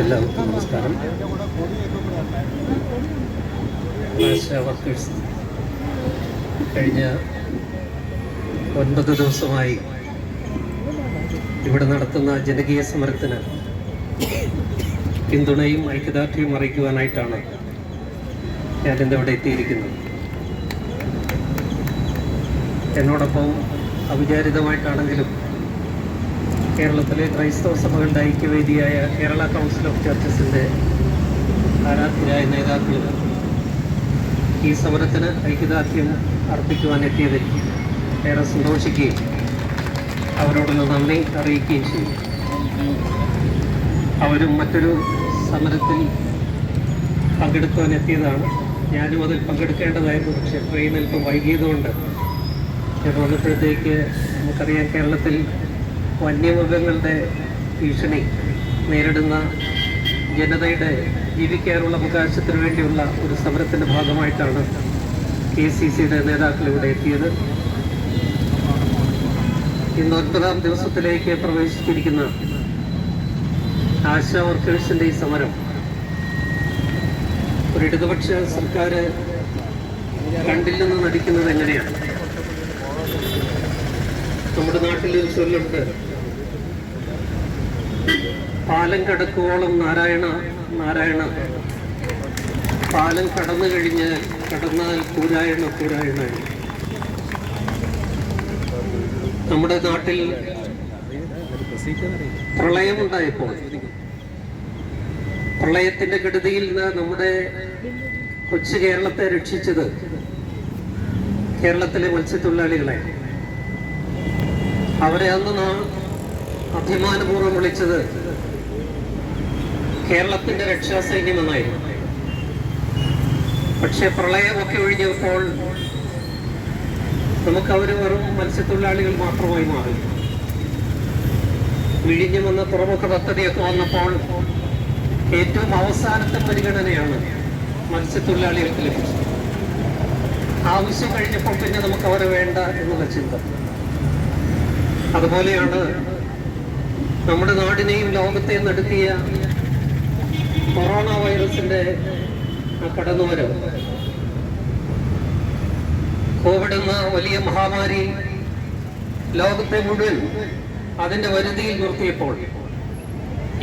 എല്ലാവർക്കും നമസ്കാരം. വർക്കേഴ്സ് കഴിഞ്ഞ ഒൻപത് ദിവസമായി ഇവിടെ നടത്തുന്ന ജനകീയ സമരത്തിന് പിന്തുണയും ഐക്യദാർഢ്യവും അറിയിക്കുവാനായിട്ടാണ് ഞാനിന്ന് ഇവിടെ എത്തിയിരിക്കുന്നത്. എന്നോടൊപ്പം അവിചാരിതമായിട്ടാണെങ്കിലും കേരളത്തിലെ ക്രൈസ്തവ സഭകളുടെ ഐക്യവേദിയായ കേരള കൗൺസിൽ ഓഫ് ചർച്ചസിന്റെ ആരാധ്യരായ നേതാക്കൾ ഈ സമരത്തിന് ഐക്യദാർഢ്യം അർപ്പിക്കുവാൻ എത്തിയതിൽ ഏറെ സന്തോഷിക്കുകയും അവരോടുള്ള നന്ദി അറിയിക്കുകയും ചെയ്യും അവരും മറ്റൊരു സമരത്തിൽ പങ്കെടുക്കുവാൻ എത്തിയതാണ്. ഞാനും അതിൽ പങ്കെടുക്കേണ്ടതായിരുന്നു. പക്ഷേ ട്രെയിൻ അല്പം വൈകിയതുകൊണ്ട് ഞാൻ വന്നപ്പോഴത്തേക്ക് നമുക്കറിയാം കേരളത്തിൽ വന്യമൃഗങ്ങളുടെ ഭീഷണി നേരിടുന്ന ജനതയുടെ ജീവിക്കാനുള്ള അവകാശത്തിന് വേണ്ടിയുള്ള ഒരു സമരത്തിന്റെ ഭാഗമായിട്ടാണ് കെ സി സിയുടെ നേതാക്കൾ ഇവിടെ എത്തിയത്. ഇന്ന് ഒൻപതാം ദിവസത്തിലേക്ക് പ്രവേശിച്ചിരിക്കുന്ന ആശാ വർക്കേഴ്സിന്റെ ഈ സമരം ഒരു ഇടതുപക്ഷ സർക്കാർ കണ്ടില്ലെന്ന് നടിക്കുന്നത് എങ്ങനെയാണ്? നമ്മുടെ നാട്ടിൽ ഒരു ചൊല്ലുണ്ട് പാലം കടക്കുവോളം നാരായണ നാരായണ. പാലം കടന്നു കഴിഞ്ഞ് കടന്നാൽ പൂരായണ പൂരായണ. നമ്മുടെ നാട്ടിൽ പ്രളയമുണ്ടായപ്പോൾ പ്രളയത്തിന്റെ കെടുതിയിൽ നിന്ന് നമ്മുടെ കൊച്ചു കേരളത്തെ രക്ഷിച്ചത് കേരളത്തിലെ മത്സ്യത്തൊഴിലാളികളെ. അവരെ അന്ന് നാം അഭിമാനപൂർവം വിളിച്ചത് കേരളത്തിന്റെ രക്ഷാസൈന്യം എന്നായിരുന്നു പക്ഷെ പ്രളയമൊക്കെ ഒഴിഞ്ഞപ്പോൾ നമുക്ക് അവർ വെറും മത്സ്യത്തൊഴിലാളികൾ മാത്രമായി മാറി. വിഴിഞ്ഞു വന്ന തുറമുഖ പദ്ധതിയൊക്കെ വന്നപ്പോൾ ഏറ്റവും അവസാനത്തെ പരിഗണനയാണ് മത്സ്യത്തൊഴിലാളികൾക്ക് ലഭിച്ചത്. ആവശ്യം കഴിഞ്ഞപ്പോൾ പിന്നെ നമുക്ക് അവരെ വേണ്ട എന്നുള്ള ചിന്ത. അതുപോലെയാണ് നമ്മുടെ നാടിനെയും ലോകത്തെയും നടത്തിയ കൊറോണ വൈറസിന്റെ കടന്നുവരവ്. കോവിഡ് എന്ന വലിയ മഹാമാരി ലോകത്തെ മുഴുവൻ അതിന്റെ വരുതിയിൽ നിർത്തിയപ്പോൾ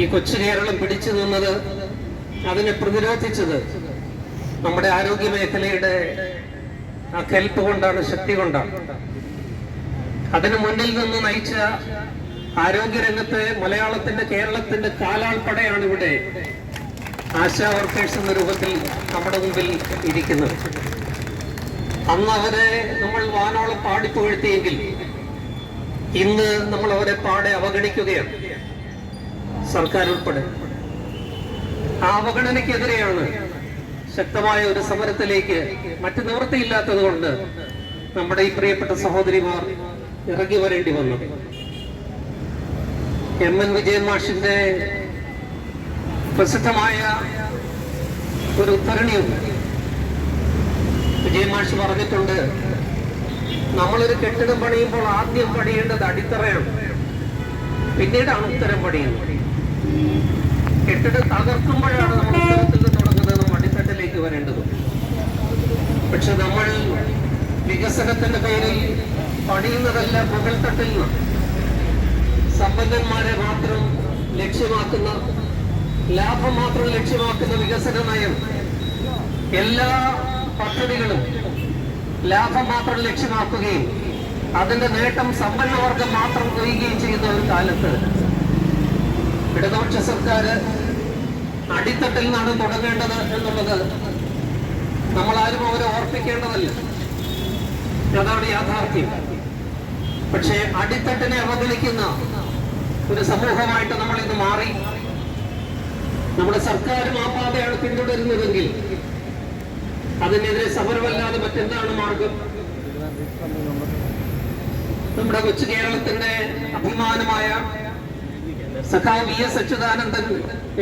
ഈ കൊച്ചു കേരളം പിടിച്ചു നിന്നത് അതിനെ പ്രതിരോധിച്ചത് നമ്മുടെ ആരോഗ്യ മേഖലയുടെ ആ കെൽപ്പ് കൊണ്ടാണ് ശക്തി കൊണ്ടാണ്. അതിന് മുന്നിൽ നിന്ന് നയിച്ച ആരോഗ്യരംഗത്തെ മലയാളത്തിന്റെ കേരളത്തിന്റെ കാലാൾപ്പടയാണ് ഇവിടെ ആശാ വർക്കേഴ്സ് എന്ന രൂപത്തിൽ നമ്മുടെ മുമ്പിൽ ഇരിക്കുന്നത്. അന്ന് അവരെ നമ്മൾ വാനോളം പാടിപ്പുകഴ്ത്തിയെങ്കിൽ ഇന്ന് നമ്മൾ അവരെ പാടെ അവഗണിക്കുകയാണ്. സർക്കാർ ഉൾപ്പെടെ. ആ അവഗണനയ്ക്കെതിരെയാണ് ശക്തമായ ഒരു സമരത്തിലേക്ക് മറ്റു നിവൃത്തിയില്ലാത്തത് കൊണ്ട് നമ്മുടെ ഈ പ്രിയപ്പെട്ട സഹോദരിമാർ ഇറങ്ങി വരേണ്ടി വന്നത്. എം എൻ വിജയൻ മാഷിന്റെ പ്രസിദ്ധമായ ഒരു ഉദ്ധരണിയുണ്ട്. വിജയൻ മാഷ് പറഞ്ഞിട്ടുണ്ട് നമ്മളൊരു കെട്ടിടം പണിയുമ്പോൾ ആദ്യം പണിയേണ്ടത് അടിത്തറയാണ്. പിന്നീടാണ് ഉത്തരം പണിയുന്നത്. കെട്ടിടം തകർക്കുമ്പോഴാണ് നമ്മൾ ഉത്തരത്തിൽ നിന്ന് തുടങ്ങുന്നത് നമ്മൾ അടിത്തട്ടിലേക്ക് വരേണ്ടത്. പക്ഷെ നമ്മൾ വികസനത്തിന്റെ പേരിൽ പണിയുന്നതല്ല മുകൾ തട്ടിൽ നിന്ന്. സമ്പന്നന്മാരെ മാത്രം ലക്ഷ്യമാക്കുന്ന ലാഭം മാത്രം ലക്ഷ്യമാക്കുന്ന വികസന നയം. എല്ലാ പദ്ധതികളും ലാഭം മാത്രം ലക്ഷ്യമാക്കുകയും അതിന്റെ നേട്ടം സമ്പന്നവർഗം മാത്രം കൊയ്യുകയും ചെയ്യുന്ന ഒരു കാലത്ത് ഇടതുപക്ഷ സർക്കാർ അടിത്തട്ടിൽ നിന്നാണ് തുടങ്ങേണ്ടത് എന്നുള്ളത് നമ്മൾ ആരും അവരെ ഓർപ്പിക്കേണ്ടതല്ല. അതാണ് യാഥാർത്ഥ്യം. പക്ഷേ അടിത്തട്ടിനെ അവഗണിക്കുന്ന ഒരു സമൂഹമായിട്ട് നമ്മൾ ഇത് മാറി. നമ്മുടെ സർക്കാരും ആ പാതയാണ് പിന്തുടരുന്നതെങ്കിൽ അതിനെതിരെ സമരമല്ലാതെ മറ്റെന്താണ് മാർഗം? നമ്മുടെ കൊച്ചു കേരളത്തിന്റെ അഭിമാനമായ സഖാവ് വി എസ് അച്യുതാനന്ദൻ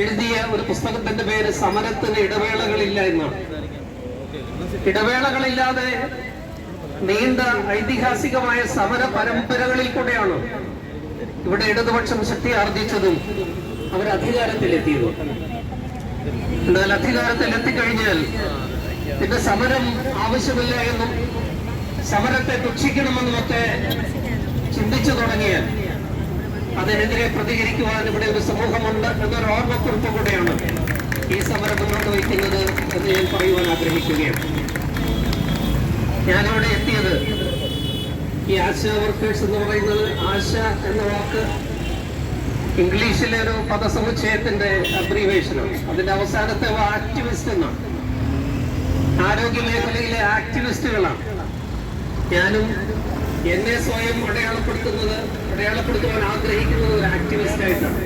എഴുതിയ ഒരു പുസ്തകത്തിന്റെ പേര് സമരത്തിന് ഇടവേളകളില്ല എന്നാണ്. ഇടവേളകളില്ലാതെ നീണ്ട ഐതിഹാസികമായ സമര പരമ്പരകളിൽ കൂടെയാണ് ഇവിടെ ഇടതുപക്ഷം ശക്തി ആർജിച്ചതും അവർ അധികാരത്തിലെത്തിയതും. എന്നാൽ അധികാരത്തിൽ എത്തിക്കഴിഞ്ഞാൽ പിന്നെ സമരം ആവശ്യമില്ല എന്നും സമരത്തെ പുച്ഛിക്കണമെന്നുമൊക്കെ ചിന്തിച്ചു തുടങ്ങിയാൽ അതിനെതിരെ പ്രതികരിക്കുവാൻ ഇവിടെ ഒരു സമൂഹമുണ്ട് എന്നൊരു ഓർമ്മക്കുറിപ്പ് കൂടെയാണ് ഈ സമരം മുന്നോട്ട് വയ്ക്കുന്നത് എന്ന് ഞാൻ പറയുവാൻ ആഗ്രഹിക്കുകയാണ്. ഞാനിവിടെ എത്തിയത് ഈ ആശ വർക്കേഴ്സ് എന്ന് പറയുന്നത് ആശ എന്ന വാക്ക് ഇംഗ്ലീഷിലെ ഒരു പദസമുച്ചയത്തിന്റെ അബ്രീവേഷനാണ് അതിന്റെ അവസാനത്തെ ആക്ടിവിസ്റ്റ് എന്നാണ്. ആരോഗ്യ മേഖലയിലെ ആക്ടിവിസ്റ്റുകളാണ് ഞാനും എന്നെ സ്വയം അടയാളപ്പെടുത്തുന്നത് അടയാളപ്പെടുത്തുവാൻ ആഗ്രഹിക്കുന്നത് ഒരു ആക്ടിവിസ്റ്റ് ആയിട്ടാണ്.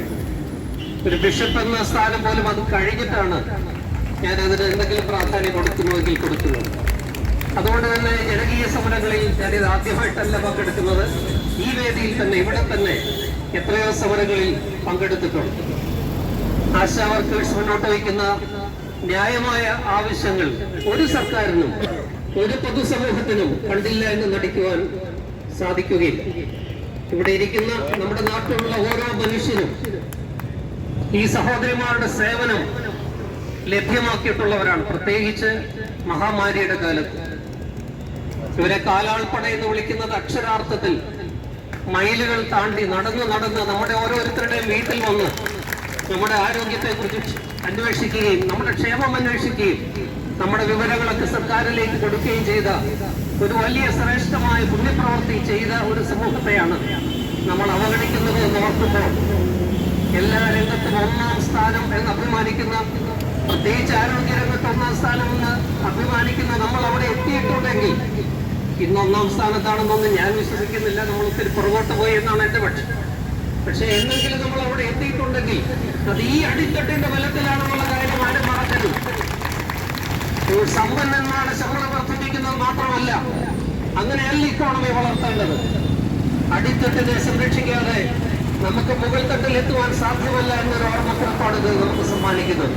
ഒരു ബിഷപ്പ് എന്ന സ്ഥാനം പോലും അത് കഴിഞ്ഞിട്ടാണ് ഞാൻ അതിന് എന്തെങ്കിലും പ്രാധാന്യം കൊടുക്കുന്നുവെങ്കിൽ കൊടുക്കുന്നത്. അതുകൊണ്ട് തന്നെ ജനകീയ സമരങ്ങളിൽ ഞാനിത് ആദ്യമായിട്ടല്ല പങ്കെടുക്കുന്നത്. ഈ വേദിയിൽ തന്നെ ഇവിടെ തന്നെ എത്രയോ സമരങ്ങളിൽ പങ്കെടുത്തിട്ടുണ്ട്. ആശാ വർക്കേഴ്സ് മുന്നോട്ട് വയ്ക്കുന്ന ന്യായമായ ആവശ്യങ്ങൾ ഒരു സർക്കാരിനും ഒരു പൊതുസമൂഹത്തിനും കണ്ടില്ല എന്ന് നടിക്കുവാൻ സാധിക്കുകയില്ല. ഇവിടെ ഇരിക്കുന്ന നമ്മുടെ നാട്ടിലുള്ള ഓരോ മനുഷ്യനും ഈ സഹോദരിമാരുടെ സേവനം ലഭ്യമാക്കിയിട്ടുള്ളവരാണ്. പ്രത്യേകിച്ച് മഹാമാരിയുടെ കാലത്ത്. ഇവരെ കാലാൾപ്പട എന്ന് വിളിക്കുന്നത് അക്ഷരാർത്ഥത്തിൽ മൈലുകൾ താണ്ടി നടന്ന് നടന്ന് നമ്മുടെ ഓരോരുത്തരുടെയും വീട്ടിൽ വന്ന് നമ്മുടെ ആരോഗ്യത്തെ കുറിച്ച് അന്വേഷിക്കുകയും നമ്മുടെ ക്ഷേമം അന്വേഷിക്കുകയും നമ്മുടെ വിവരങ്ങളൊക്കെ സർക്കാരിലേക്ക് കൊടുക്കുകയും ചെയ്ത ഒരു വലിയ ശ്രേഷ്ഠമായ പുണ്യപ്രവൃത്തി ചെയ്ത ഒരു സമൂഹത്തെയാണ് നമ്മൾ അവഗണിക്കുന്നത് എന്ന് ഓർക്കുമ്പോൾ എല്ലാ രംഗത്തും ഒന്നാം സ്ഥാനം എന്ന് അഭിമാനിക്കുന്ന പ്രത്യേകിച്ച് ആരോഗ്യ രംഗത്ത് ഒന്നാം സ്ഥാനം എന്ന് അഭിമാനിക്കുന്ന നമ്മൾ അവിടെ എത്തിയിട്ടുണ്ടെങ്കിൽ ഇന്ന് ഒന്നാം സ്ഥാനത്താണെന്നൊന്നും ഞാൻ വിശ്വസിക്കുന്നില്ല. നമ്മൾ ഒത്തിരി പുറകോട്ട് പോയി എന്നാണ് എന്റെ പക്ഷം. പക്ഷേ എന്നെങ്കിലും നമ്മൾ അവിടെ എത്തിയിട്ടുണ്ടെങ്കിൽ അത് ഈ അടിത്തട്ടിന്റെ ബലത്തിലാണെന്നുള്ള കാര്യം ആരും മറക്കരുത്. ഒരു സമ്പന്നന്മാരുടെ ശമ്പളം വർദ്ധിപ്പിക്കുന്നത് മാത്രമല്ല അങ്ങനെയല്ല ഇക്കോണമി വളർത്തേണ്ടത്. അടിത്തട്ടിനെ സംരക്ഷിക്കാതെ നമുക്ക് മുകൾ തട്ടിൽ എത്തുവാൻ സാധ്യമല്ല എന്നൊരു ഓർമ്മക്കുറപ്പാണ് നമുക്ക് സമ്മാനിക്കുന്നത്.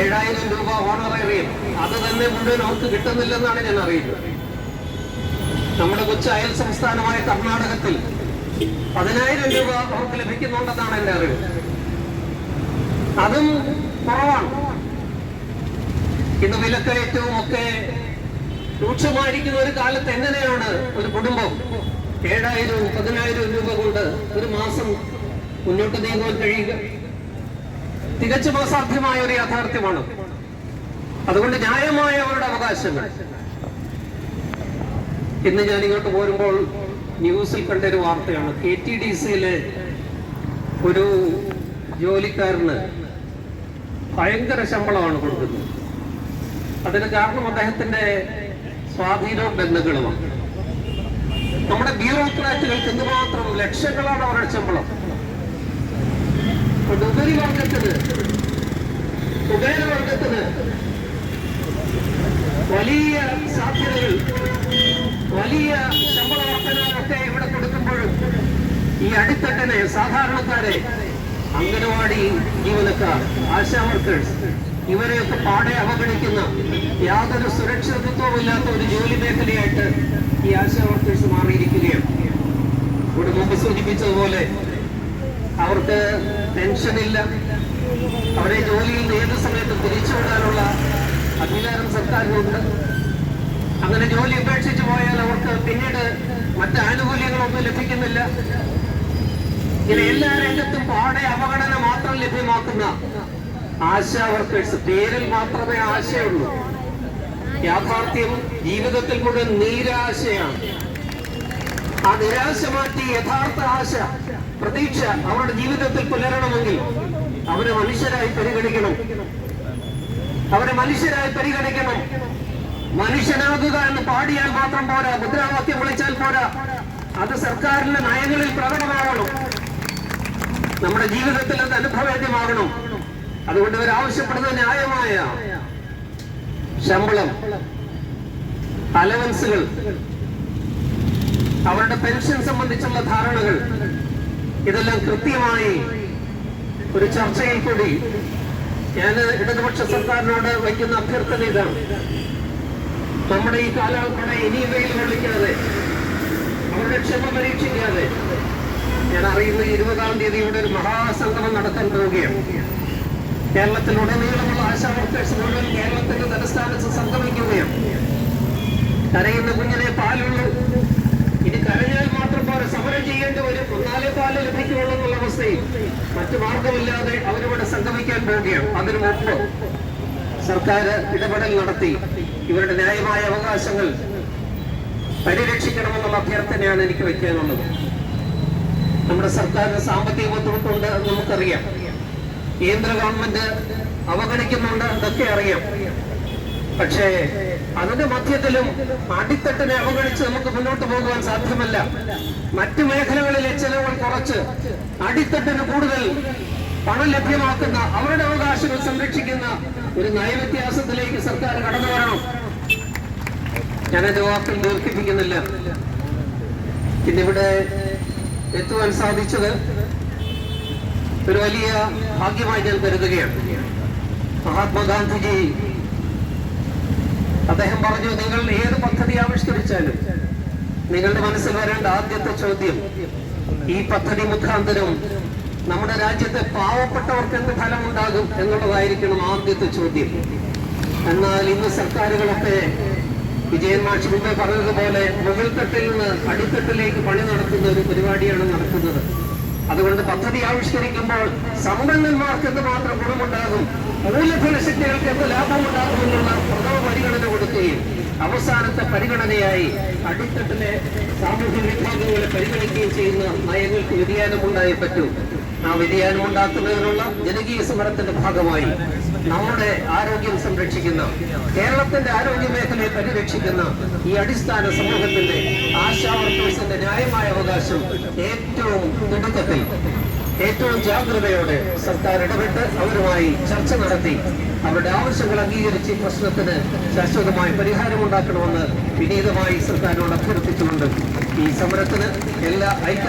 ഏഴായിരം രൂപ ഓണറേറിയം അത് തന്നെ മുഴുവൻ അവർക്ക് കിട്ടുന്നില്ലെന്നാണ് ഞാൻ അറിയുന്നത്. നമ്മുടെ കൊച്ചു അയൽ സംസ്ഥാനമായ കർണാടകത്തിൽ പതിനായിരം രൂപ അവർക്ക് ലഭിക്കുന്നുണ്ടെന്നാണ് എന്റെ അറിവ്. അതും കുറവാണ്. ഇന്ന് വിലക്കയറ്റവും ഒക്കെ രൂക്ഷമായിരിക്കുന്ന ഒരു കാലത്ത് എങ്ങനെയാണ് ഒരു കുടുംബം ഏഴായിരവും പതിനായിരവും രൂപ കൊണ്ട് ഒരു മാസം മുന്നോട്ട് നീങ്ങുവാൻ കഴിയുക? തികച്ചും അസാധ്യമായ ഒരു യാഥാർത്ഥ്യമാണ്. അതുകൊണ്ട് ന്യായമായ അവരുടെ അവകാശങ്ങൾ. ഇന്ന് ഞാൻ ഇങ്ങോട്ട് പോരുമ്പോൾ ന്യൂസിൽ കണ്ട ഒരു വാർത്തയാണ്. കെ ടി ഡി സിയിലെ ഒരു ജോലിക്കാരന് ഭയങ്കര ശമ്പളമാണ് കൊടുക്കുന്നത്. അതിന് കാരണം അദ്ദേഹത്തിന്റെ സ്വാധീനവും ബന്ധങ്ങളുമാണ്. നമ്മുടെ ബ്യൂറോക്രാറ്റുകൾക്ക് എന്തുമാത്രം ലക്ഷങ്ങളാണ് അവരുടെ ശമ്പളം. ഉപരിവർഗത്തിന് വലിയ സാധ്യതകൾ വലിയ ശമ്പള വർധനമൊക്കെ ഇവിടെ കൊടുക്കുമ്പോഴും ഈ അടിത്തട്ടിനെ സാധാരണക്കാരെ അംഗനവാടി ജീവനക്കാർ ആശാ വർക്കേഴ്സ് ഇവരെയൊക്കെ പാടെ അവഗണിക്കുന്ന യാതൊരു സുരക്ഷിതത്വമില്ലാത്ത ഒരു ജോലി മേഖലയായിട്ട് ഈ ആശാ വർക്കേഴ്സ് മാറിയിരിക്കുകയാണ്. ഇവിടെ മുമ്പ് സൂചിപ്പിച്ചതുപോലെ അവർക്ക് പെൻഷനില്ല. അവരെ ജോലിയിൽ നിന്ന് ഏത് സമയത്തും തിരിച്ചുവിടാനുള്ള അധികാരം സർക്കാരിനുണ്ട്. അങ്ങനെ ജോലി ഉപേക്ഷിച്ചു പോയാൽ അവർക്ക് പിന്നീട് മറ്റ് ആനുകൂല്യങ്ങളൊന്നും ലഭിക്കുന്നില്ല. ഇങ്ങനെ എല്ലാ രംഗത്തും പാടെ അവഗണന മാത്രം ലഭ്യമാക്കുന്ന ആശാ വർക്കേഴ്സ്. പേരിൽ മാത്രമേ ആശയുള്ളൂ. യാഥാർത്ഥ്യം ജീവിതത്തിൽ മുഴുവൻ നീരാശയാണ്. ആ നിരാശ മാറ്റി യഥാർത്ഥ ആശ പ്രതീക്ഷ അവരുടെ ജീവിതത്തിൽ പുലരണമെങ്കിൽ അവരെ മനുഷ്യരായി പരിഗണിക്കണം. അവരെ മനുഷ്യരായി പരിഗണിക്കണം. മനുഷ്യനാകുക എന്ന് പാടിയാൽ മാത്രം പോരാ. മുദ്രാവാക്യം വിളിച്ചാൽ പോരാ. അത് സർക്കാരിന്റെ നയങ്ങളിൽ പ്രകടമാവണം. നമ്മുടെ ജീവിതത്തിൽ അത് അനുഭവേദ്യമാകണം. അതുകൊണ്ട് ഇവർ ആവശ്യപ്പെടുന്ന ന്യായമായ ശമ്പളം അലവൻസുകൾ അവരുടെ പെൻഷൻ സംബന്ധിച്ചുള്ള ധാരണകൾ. ഇതെല്ലാം കൃത്യമായി ഒരു ചർച്ചയിൽ കൂടി ഞാൻ ഇടതുപക്ഷ സർക്കാരിനോട് വയ്ക്കുന്ന അഭ്യർത്ഥന ഇതാണ്. നമ്മുടെ ഈ കാലാവസ്ഥ ഇനിയും വെയിൽ കൊള്ളിക്കാതെ അവരുടെ ക്ഷമ പരീക്ഷിക്കാതെ ഞാൻ അറിയുന്ന ഇരുപതാം തീയതി ഇവിടെ ഒരു മഹാസംഗമം നടത്താൻ പോവുകയാണ്. കേരളത്തിലുടനീളമുള്ള ആശാ വർക്കേഴ്സ് മുഴുവൻ കേരളത്തിന്റെ തലസ്ഥാനത്ത് സംഗമിക്കുകയാണ്. കരയുന്ന കുഞ്ഞിനെ പാലുള്ളൂ. ഇനി കരഞ്ഞാൽ മാത്രം പോരെ സമരം ചെയ്യേണ്ടി വരും. ഒന്നാലേ പാൽ ലഭിക്കുള്ളൂ എന്നുള്ള അവസ്ഥയിൽ മറ്റു മാർഗമില്ലാതെ അവരിവിടെ സംഗമിക്കാൻ പോവുകയാണ്. അതിനു മുമ്പ് സർക്കാർ ഇടപെടൽ നടത്തി. ഇവരുടെ ന്യായമായ അവകാശങ്ങൾ പരിരക്ഷിക്കണമെന്നുള്ള അഭ്യർത്ഥനയാണ് എനിക്ക് വയ്ക്കാനുള്ളത് നമ്മുടെ സർക്കാരിന് സാമ്പത്തിക ബുദ്ധിമുട്ടുണ്ട് എന്ന് നമുക്കറിയാം. കേന്ദ്ര ഗവൺമെന്റ് അവഗണിക്കുന്നുണ്ട് എന്നൊക്കെ അറിയാം. പക്ഷേ അതിന്റെ മധ്യത്തിലും അടിത്തട്ടിനെ അവഗണിച്ച് നമുക്ക് മുന്നോട്ട് പോകുവാൻ സാധ്യമല്ല. മറ്റു മേഖലകളിലെ ചെലവുകൾ കുറച്ച് അടിത്തട്ടിന് കൂടുതൽ പണം ലഭ്യമാക്കുന്ന അവരുടെ അവകാശങ്ങൾ സംരക്ഷിക്കുന്ന ഒരു നയവ്യത്യാസത്തിലേക്ക് സർക്കാർ കടന്നു വരണം. ഞാനെന്റെ വാക്കിൽ ദീർഘിപ്പിക്കുന്നില്ല. ഇന്നിവിടെ എത്തുവാൻ സാധിച്ചത് ഒരു വലിയ ഭാഗ്യമായി ഞാൻ കരുതുകയാണ്. മഹാത്മാഗാന്ധിജി അദ്ദേഹം പറഞ്ഞു നിങ്ങൾ ഏത് പദ്ധതി ആവിഷ്കരിച്ചാലും നിങ്ങളുടെ മനസ്സിൽ വരേണ്ട ആദ്യത്തെ ചോദ്യം ഈ പദ്ധതി മുഖാന്തരം നമ്മുടെ രാജ്യത്തെ പാവപ്പെട്ടവർക്ക് എന്ത് ഫലമുണ്ടാകും എന്നുള്ളതായിരിക്കണം ആദ്യത്തെ ചോദ്യം. എന്നാൽ ഇന്ന് സർക്കാരുകളൊക്കെ വിജയൻ മാഷ് മുമ്പേ പറഞ്ഞതുപോലെ മുകൾ തട്ടിൽ നിന്ന് അടിത്തട്ടിലേക്ക് പണി നടത്തുന്ന ഒരു പരിപാടിയാണ് നടക്കുന്നത്. അതുകൊണ്ട് പദ്ധതി ആവിഷ്കരിക്കുമ്പോൾ സമ്പന്നന്മാർക്ക് എന്ത് മാത്രം ഗുണമുണ്ടാകും മൂലധന ശക്തികൾക്ക് എന്ത് ലാഭമുണ്ടാകുമെന്നുള്ള പ്രഥമ പരിഗണന കൊടുക്കുകയും അവസാനത്തെ പരിഗണനയായി അടിത്തട്ടിലെ സാമൂഹ്യ വിഭാഗങ്ങളെ പരിഗണിക്കുകയും ചെയ്യുന്ന നയങ്ങൾക്ക് വ്യതിയാനമുണ്ടായേ പറ്റൂ. ആ വ്യതിയാനം ഉണ്ടാക്കുന്നതിനുള്ള ജനകീയ സമരത്തിന്റെ ഭാഗമായി നമ്മുടെ ആരോഗ്യം സംരക്ഷിക്കുന്ന. കേരളത്തിന്റെ ആരോഗ്യ മേഖലയെ പരിരക്ഷിക്കുന്ന ഈ അടിസ്ഥാന സമൂഹത്തിന്റെ ആശാ വർക്കേഴ്സിന്റെ ന്യായമായ അവകാശം ഏറ്റവും തുടക്കത്തിൽ ഏറ്റവും ജാഗ്രതയോടെ സർക്കാർ ഇടപെട്ട് അവരുമായി ചർച്ച നടത്തി. അവരുടെ ആവശ്യങ്ങൾ അംഗീകരിച്ച് ഈ പ്രശ്നത്തിന് ശാശ്വതമായി പരിഹാരമുണ്ടാക്കണമെന്ന് വിനീതമായി സർക്കാരിനോട് അഭ്യർത്ഥിച്ചുകൊണ്ട് ഈ സമരത്തിന് എല്ലാ ഐക്യത